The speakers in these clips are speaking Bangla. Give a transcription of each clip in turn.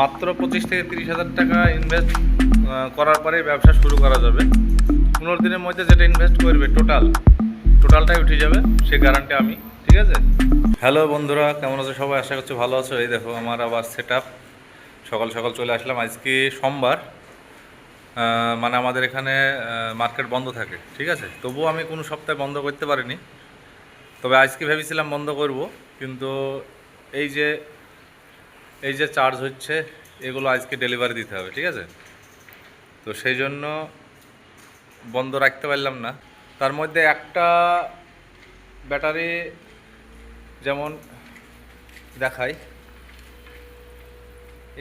মাত্র পঁচিশ থেকে তিরিশ হাজার টাকা ইনভেস্ট করার পরে ব্যবসা শুরু করা যাবে। পনেরো দিনের মধ্যে যেটা ইনভেস্ট করবে টোটাল টোটালটাই উঠে যাবে, সে গ্যারান্টি আমি, ঠিক আছে? হ্যালো বন্ধুরা, কেমন আছো সবাই? আশা করছি ভালো আছো। এই দেখো, আমার আবার সেট সকাল সকাল চলে আসলাম। আজকে সোমবার। মানে আমাদের এখানে মার্কেট বন্ধ থাকে, ঠিক আছে? তবুও আমি কোনো সপ্তাহে বন্ধ করতে পারিনি। তবে আজকে ভেবেছিলাম বন্ধ করব, কিন্তু এই যে এই যে চার্জ হচ্ছে, এগুলো আজকে ডেলিভারি দিতে হবে, ঠিক আছে? তো সেই জন্য বন্ধ রাখতে পারলাম না। তার মধ্যে একটা ব্যাটারি যেমন দেখাই,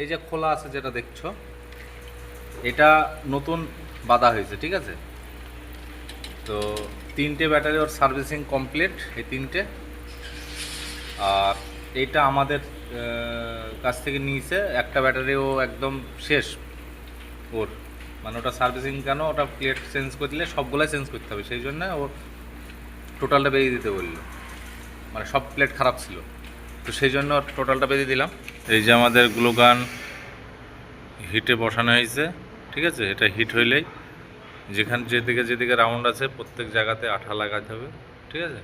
এই যে খোলা আছে যেটা দেখছ, এটা নতুন বাঁধা হয়েছে, ঠিক আছে? তো তিনটে ব্যাটারি ওর সার্ভিসিং কমপ্লিট এই তিনটে। আর এইটা আমাদের কাছ থেকে নিয়েছে, একটা ব্যাটারিও একদম শেষ ওর। মানে ওটা সার্ভিসিং কেন, ওটা প্লেট চেঞ্জ করে দিলে সবগুলাই চেঞ্জ করতে হবে, সেই জন্য ও টোটালটা বেরিয়ে দিতে বলল। মানে সব প্লেট খারাপ ছিল। তো সেই জন্য টোটালটা বেরিয়ে দিলাম। এই যে আমাদের গ্লুগান হিটে বসানো হয়েছে, ঠিক আছে? এটা হিট হইলেই যেখানে যেদিকে যেদিকে রাউন্ড আছে, প্রত্যেক জায়গাতে আঠা লাগাতে হবে, ঠিক আছে?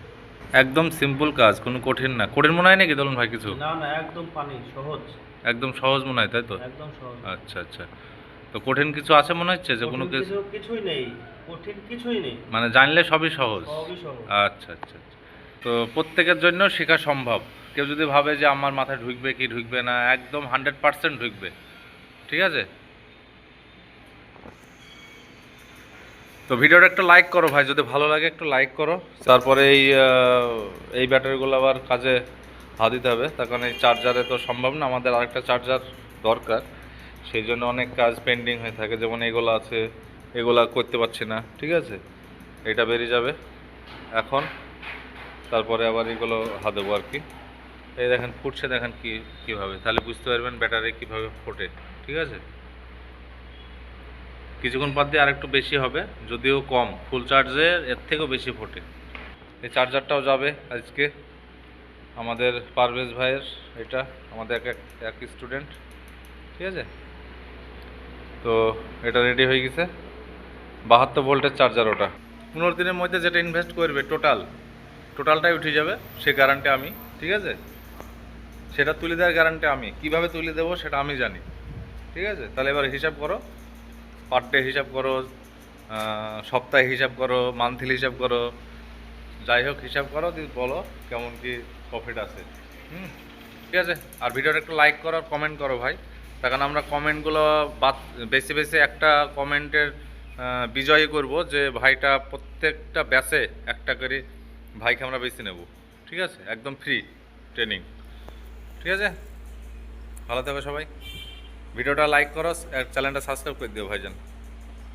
একদম সিম্পল কাজ কোনো কঠিন না। কঠিন মনে হয় নাকি দলন ভাই কিছু? না না একদম পানি সহজ। একদম সহজ মনে হয় তাই তো? একদম সহজ। আচ্ছা আচ্ছা। তো কঠিন কিছু আছে মনে হচ্ছে যে কোনো কিছু কিছু কিছুই নেই। কঠিন কিছুই নেই। মানে জানলে সবই সহজ? সবই সহজ। আচ্ছা আচ্ছা আচ্ছা। তো প্রত্যেকের জন্য শেখা সম্ভব। কেউ যদি ভাবে যে আমার মাথায় ঢুকবে কি ঢুকবে না একদম হান্ড্রেড পার্সেন্ট ঢুকবে। ঠিক আছে? তো ভিডিওটা একটু লাইক করো ভাই, যদি ভালো লাগে একটু লাইক করো। তারপরে এই এই ব্যাটারিগুলো আবার কাজে হাত দিতে হবে। তার কারণ এই চার্জারে তো সম্ভব না, আমাদের আরেকটা চার্জার দরকার। সেই জন্য অনেক কাজ পেন্ডিং হয়ে থাকে, যেমন এগুলো আছে, এগুলা করতে পারছি না, ঠিক আছে? এটা বেরিয়ে যাবে এখন। তারপরে আবার এগুলো হাত দেবো আর কি। এই দেখেন, ফুটছে দেখেন কি, কীভাবে। তাহলে বুঝতে পারবেন ব্যাটারি কীভাবে ফোটে, ঠিক আছে? কিছুক্ষণ পর দিয়ে আরেকটু বেশি হবে, যদিও কম। ফুল চার্জের এর থেকেও বেশি ফোটে। এই চার্জারটাও যাবে আজকে। আমাদের পারভেজ ভাইয়ের এটা, আমাদের এক- এক স্টুডেন্ট ঠিক আছে? তো এটা রেডি হয়ে গেছে। বাহাত্তর ভোল্টের চার্জার ওটা। পনেরো দিনের মধ্যে যেটা ইনভেস্ট করবে টোটাল টোটালটাই উঠে যাবে, সে গ্যারান্টি আমি। ঠিক আছে? সেটা তুলে দেওয়ার গ্যারান্টি আমি। কীভাবে তুলে দেবো সেটা আমি জানি। ঠিক আছে? তাহলে এবার হিসাব করো। পার ডে হিসাব করো সপ্তাহে হিসাব করো মান্থলি হিসাব করো, যাই হোক হিসাব করো দিয়ে বলো কেমন কি প্রফিট আছে। হুম, ঠিক আছে? আর ভিডিওটা একটু লাইক করো কমেন্ট করো ভাই। তার কারণ আমরা কমেন্টগুলো বাদ, বেশি বেশি একটা কমেন্টের বিজয়ী করব যে ভাইটা প্রত্যেকটা ব্যাচে একটা করে ভাইকে আমরা বেছে নেব। ঠিক আছে? একদম ফ্রি ট্রেনিং ঠিক আছে? ভালো থাকবে সবাই। ভিডিওটা লাইক করো চ্যানেলটা সাবস্ক্রাইব করে দিও ভাইজান।